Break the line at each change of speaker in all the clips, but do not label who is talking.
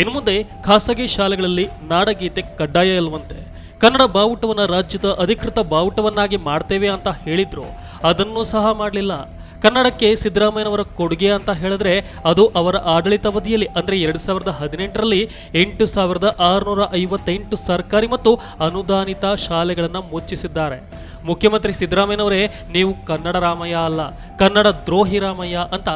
ಇನ್ನು ಮುಂದೆ ಖಾಸಗಿ ಶಾಲೆಗಳಲ್ಲಿ ನಾಡಗೀತೆ ಕಡ್ಡಾಯ ಇಲ್ವಂತೆ ಕನ್ನಡ ಬಾವುಟವನ್ನು ರಾಜ್ಯದ ಅಧಿಕೃತ ಬಾವುಟವನ್ನಾಗಿ ಮಾಡ್ತೇವೆ ಅಂತ ಹೇಳಿದ್ರು. ಅದನ್ನು ಸಹ ಮಾಡಲಿಲ್ಲ. ಕನ್ನಡಕ್ಕೆ ಸಿದ್ದರಾಮಯ್ಯನವರ ಕೊಡುಗೆ ಅಂತ ಹೇಳಿದ್ರೆ ಅದು ಅವರ ಆಡಳಿತಾವಧಿಯಲ್ಲಿ, ಅಂದರೆ ಎರಡು ಸಾವಿರದ ಹದಿನೆಂಟರಲ್ಲಿ ಎಂಟು ಸಾವಿರದ ಆರುನೂರ ಐವತ್ತೆಂಟು ಸರ್ಕಾರಿ ಮತ್ತು ಅನುದಾನಿತ ಶಾಲೆಗಳನ್ನು ಮುಚ್ಚಿಸಿದ್ದಾರೆ. ಮುಖ್ಯಮಂತ್ರಿ ಸಿದ್ದರಾಮಯ್ಯನವರೇ, ನೀವು ಕನ್ನಡ ರಾಮಯ್ಯ ಅಲ್ಲ, ಕನ್ನಡ ದ್ರೋಹಿ ರಾಮಯ್ಯ ಅಂತ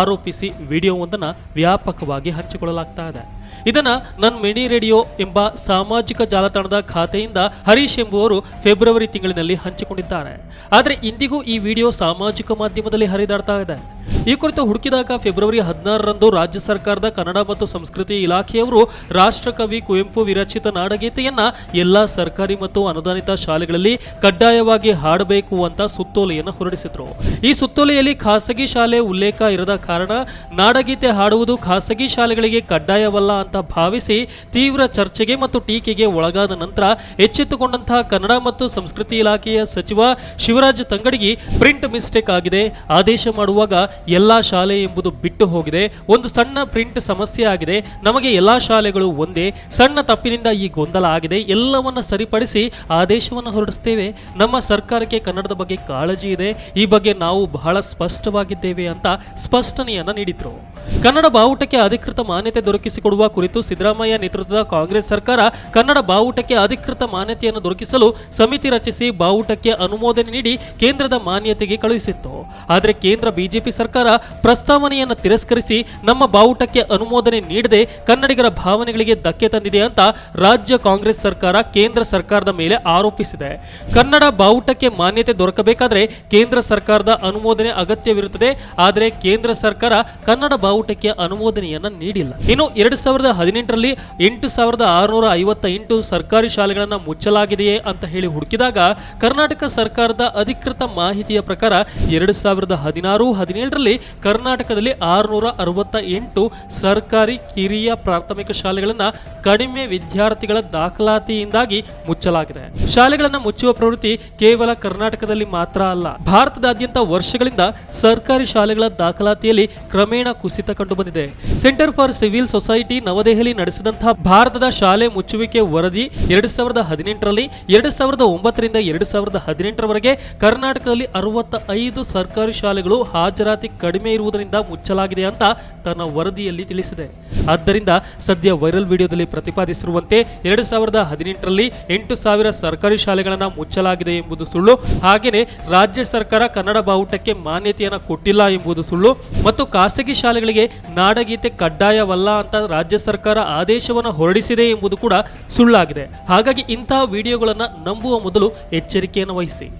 ಆರೋಪಿಸಿ ವಿಡಿಯೋವೊಂದನ್ನು ವ್ಯಾಪಕವಾಗಿ ಹಂಚಿಕೊಳ್ಳಲಾಗ್ತಾ ಇದೆ. ಇದನ್ನ ನನ್ನ ಮಿನಿ ರೇಡಿಯೋ ಎಂಬ ಸಾಮಾಜಿಕ ಜಾಲತಾಣದ ಖಾತೆಯಿಂದ ಹರೀಶ್ ಎಂಬುವರು ಫೆಬ್ರವರಿ ತಿಂಗಳಿನಲ್ಲಿ ಹಂಚಿಕೊಂಡಿದ್ದಾರೆ. ಆದರೆ ಇಂದಿಗೂ ಈ ವಿಡಿಯೋ ಸಾಮಾಜಿಕ ಮಾಧ್ಯಮದಲ್ಲಿ ಹರಿದಾಡ್ತಾ ಇದೆ. ಈ ಕುರಿತು ಹುಡುಕಿದಾಗ ಫೆಬ್ರವರಿ ಹದಿನಾರರಂದು ರಾಜ್ಯ ಸರ್ಕಾರದ ಕನ್ನಡ ಮತ್ತು ಸಂಸ್ಕೃತಿ ಇಲಾಖೆಯವರು ರಾಷ್ಟ್ರಕವಿ ಕುವೆಂಪು ವಿರಚಿತ ನಾಡಗೀತೆಯನ್ನ ಎಲ್ಲಾ ಸರ್ಕಾರಿ ಮತ್ತು ಅನುದಾನಿತ ಶಾಲೆಗಳಲ್ಲಿ ಕಡ್ಡಾಯವಾಗಿ ಹಾಡಬೇಕು ಅಂತ ಸುತ್ತೋಲೆಯನ್ನು ಹೊರಡಿಸಿದ್ರು. ಈ ಸುತ್ತೋಲೆಯಲ್ಲಿ ಖಾಸಗಿ ಶಾಲೆ ಉಲ್ಲೇಖ ಇರದ ಕಾರಣ ನಾಡಗೀತೆ ಹಾಡುವುದು ಖಾಸಗಿ ಶಾಲೆಗಳಿಗೆ ಕಡ್ಡಾಯವಲ್ಲ ಅಂತ ಭಾವಿಸಿ ತೀವ್ರ ಚರ್ಚೆಗೆ ಮತ್ತು ಟೀಕೆಗೆ ಒಳಗಾದ ನಂತರ ಎಚ್ಚೆತ್ತುಕೊಂಡಂತಹ ಕನ್ನಡ ಮತ್ತು ಸಂಸ್ಕೃತಿ ಇಲಾಖೆಯ ಸಚಿವ ಶಿವರಾಜ್ ತಂಗಡಗಿ ಪ್ರಿಂಟ್ ಮಿಸ್ಟೇಕ್ ಆಗಿದೆ. ಆದೇಶ ಮಾಡುವಾಗ ಎಲ್ಲಾ ಶಾಲೆ ಎಂಬುದು ಬಿಟ್ಟು ಹೋಗಿದೆ. ಒಂದು ಸಣ್ಣ ಪ್ರಿಂಟ್ ಸಮಸ್ಯೆ ಆಗಿದೆ. ನಮಗೆ ಎಲ್ಲಾ ಶಾಲೆಗಳು ಒಂದೇ. ಸಣ್ಣ ತಪ್ಪಿನಿಂದ ಈ ಗೊಂದಲ ಆಗಿದೆ. ಎಲ್ಲವನ್ನ ಸರಿಪಡಿಸಿ ಆದೇಶವನ್ನು ಹೊರಡಿಸ್ತೇವೆ. ನಮ್ಮ ಸರ್ಕಾರಕ್ಕೆ ಕನ್ನಡದ ಬಗ್ಗೆ ಕಾಳಜಿ ಇದೆ. ಈ ಬಗ್ಗೆ ನಾವು ಬಹಳ ಸ್ಪಷ್ಟವಾಗಿದ್ದೇವೆ ಅಂತ ಸ್ಪಷ್ಟನೆಯನ್ನ ನೀಡಿದ್ರು. ಕನ್ನಡ ಬಾವುಟಕ್ಕೆ ಅಧಿಕೃತ ಮಾನ್ಯತೆ ದೊರಕಿಸಿಕೊಡುವ ಕುರಿತು ಸಿದ್ದರಾಮಯ್ಯ ನೇತೃತ್ವದ ಕಾಂಗ್ರೆಸ್ ಸರ್ಕಾರ ಕನ್ನಡ ಬಾವುಟಕ್ಕೆ ಅಧಿಕೃತ ಮಾನ್ಯತೆಯನ್ನು ದೊರಕಿಸಲು ಸಮಿತಿ ರಚಿಸಿ ಬಾವುಟಕ್ಕೆ ಅನುಮೋದನೆ ನೀಡಿ ಕೇಂದ್ರದ ಮಾನ್ಯತೆಗೆ ಕಳುಹಿಸಿತ್ತು. ಆದರೆ ಕೇಂದ್ರ ಬಿಜೆಪಿ ಸರ್ಕಾರ ಪ್ರಸ್ತಾವನೆಯನ್ನು ತಿರಸ್ಕರಿಸಿ ನಮ್ಮ ಬಾವುಟಕ್ಕೆ ಅನುಮೋದನೆ ನೀಡದೆ ಕನ್ನಡಿಗರ ಭಾವನೆಗಳಿಗೆ ಧಕ್ಕೆ ತಂದಿದೆ ಅಂತ ರಾಜ್ಯ ಕಾಂಗ್ರೆಸ್ ಸರ್ಕಾರ ಕೇಂದ್ರ ಸರ್ಕಾರದ ಮೇಲೆ ಆರೋಪಿಸಿದೆ. ಕನ್ನಡ ಬಾವುಟಕ್ಕೆ ಮಾನ್ಯತೆ ದೊರಕಬೇಕಾದ್ರೆ ಕೇಂದ್ರ ಸರ್ಕಾರದ ಅನುಮೋದನೆ ಅಗತ್ಯವಿರುತ್ತದೆ. ಆದರೆ ಕೇಂದ್ರ ಸರ್ಕಾರ ಕನ್ನಡ ಬಾವುಟಕ್ಕೆ ಅನುಮೋದನೆಯನ್ನು ನೀಡಿಲ್ಲ. ಇನ್ನು ಎರಡು ಹದಿನೆಂಟರಲ್ಲಿ ಎಂಟು ಸಾವಿರದ ಆರುನೂರ ಐವತ್ತ ಎಂಟು ಸರ್ಕಾರಿ ಶಾಲೆಗಳನ್ನು ಮುಚ್ಚಲಾಗಿದೆಯೇ ಅಂತ ಹೇಳಿ ಹುಡುಕಿದಾಗ ಕರ್ನಾಟಕ ಸರ್ಕಾರದ ಅಧಿಕೃತ ಮಾಹಿತಿಯ ಪ್ರಕಾರ ಎರಡು ಸಾವಿರದ ಹದಿನಾರು ಹದಿನೇಳರಲ್ಲಿ ಕರ್ನಾಟಕದಲ್ಲಿ ಆರುನೂರ ಅರವತ್ತ ಎಂಟು ಸರ್ಕಾರಿ ಕಿರಿಯ ಪ್ರಾಥಮಿಕ ಶಾಲೆಗಳನ್ನು ಕಡಿಮೆ ವಿದ್ಯಾರ್ಥಿಗಳ ದಾಖಲಾತಿಯಿಂದಾಗಿ ಮುಚ್ಚಲಾಗಿದೆ. ಶಾಲೆಗಳನ್ನು ಮುಚ್ಚುವ ಪ್ರವೃತ್ತಿ ಕೇವಲ ಕರ್ನಾಟಕದಲ್ಲಿ ಮಾತ್ರ ಅಲ್ಲ, ಭಾರತದಾದ್ಯಂತ ವರ್ಷಗಳಿಂದ ಸರ್ಕಾರಿ ಶಾಲೆಗಳ ದಾಖಲಾತಿಯಲ್ಲಿ ಕ್ರಮೇಣ ಕುಸಿತ ಕಂಡುಬಂದಿದೆ. Centre for civil society Navadehali ನಡೆಸಿದಂತಹ ಭಾರತದ ಶಾಲೆ ಮುಚ್ಚುವಿಕೆ ವರದಿ ಎರಡು ಸಾವಿರದ ಹದಿನೆಂಟರಲ್ಲಿ, ಎರಡು ಸಾವಿರದ ಒಂಬತ್ತರಿಂದ ಎರಡು ಸಾವಿರದ ಹದಿನೆಂಟರವರೆಗೆ ಕರ್ನಾಟಕದಲ್ಲಿ ಅರವತ್ತ ಐದು ಸರ್ಕಾರಿ ಶಾಲೆಗಳು ಹಾಜರಾತಿ ಕಡಿಮೆ ಇರುವುದರಿಂದ ಮುಚ್ಚಲಾಗಿದೆ ಅಂತ ತನ್ನ ವರದಿಯಲ್ಲಿ ತಿಳಿಸಿದೆ. ಆದ್ದರಿಂದ ಸದ್ಯ ವೈರಲ್ ವಿಡಿಯೋದಲ್ಲಿ ಪ್ರತಿಪಾದಿಸಿರುವಂತೆ ಎರಡು ಸಾವಿರದ ಹದಿನೆಂಟರಲ್ಲಿ ಎಂಟು ಸಾವಿರ ಸರ್ಕಾರಿ ಶಾಲೆಗಳನ್ನು ಮುಚ್ಚಲಾಗಿದೆ ಎಂಬುದು ಸುಳ್ಳು. ಹಾಗೆಯೇ ರಾಜ್ಯ ಸರ್ಕಾರ ಕನ್ನಡ ಬಾವುಟಕ್ಕೆ ಮಾನ್ಯತೆಯನ್ನು ಕೊಟ್ಟಿಲ್ಲ ಎಂಬುದು ಸುಳ್ಳು. ಮತ್ತು ಖಾಸಗಿ ಶಾಲೆಗಳಿಗೆ ನಾಡಗೀತೆ ಕಡ್ಡಾಯವಲ್ಲ ಅಂತ ಸರ್ಕಾರ ಆದೇಶವನ್ನು ಹೊರಡಿಸಿದೆ ಎಂಬುದು ಕೂಡ ಸುಳ್ಳಾಗಿದೆ. ಹಾಗಾಗಿ ಇಂತಹ ವಿಡಿಯೋಗಳನ್ನು ನಂಬುವ ಮೊದಲು ಎಚ್ಚರಿಕೆಯನ್ನು ವಹಿಸಿ.